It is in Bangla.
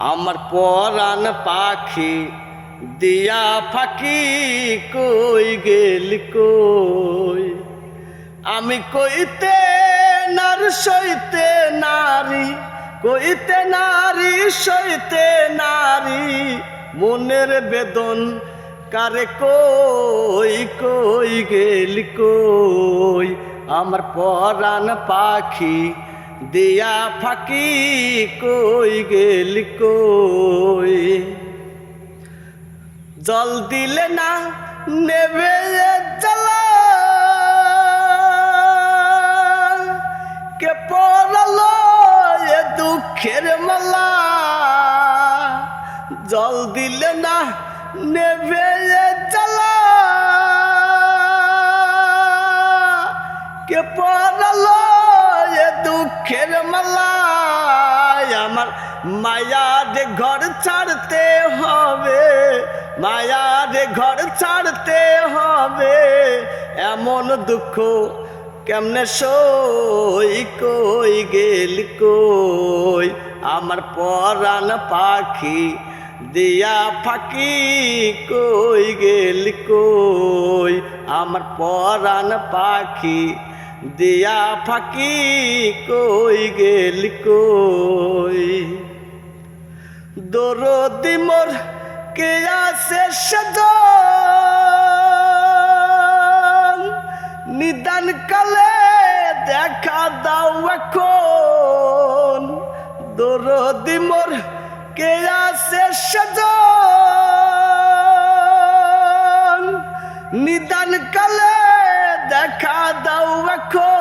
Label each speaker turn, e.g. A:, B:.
A: আমার পরাণ পাখি দিয়া ফাঁকি কই গেল কই? আমি কইতে নার, সইতে নারী, কইতে নারী, সইতে নারী, মনের বেদন কারে কই কই গেল কই? আমার পরাণ পাখি দিয়া ফাঁকি কই গেল কই? জল দিলে না নেবে কে পড়ালো এ দুঃখের মালা? জল দিলে না নেবে জ্বালা। কে পড়ালো দুঃখের মালা আমার মায়ার ঘর ছাড়তে হবে, মায়ার ঘর ছাড়তে হবে। এমন দুঃখ কেমনে সই কই গেল কই? আমার পরাণ পাখি দিয়া ফাঁকি কই গেল কই? আমার পরাণ পাখি দিয়া ফাঁকি কই গেল কই? দরদি মোর কে আসে সজন? নিদান কালে দেখা দাও এখন। দরদি মোর কে আসে সজন? নিদান কালে দেখা দাও এখন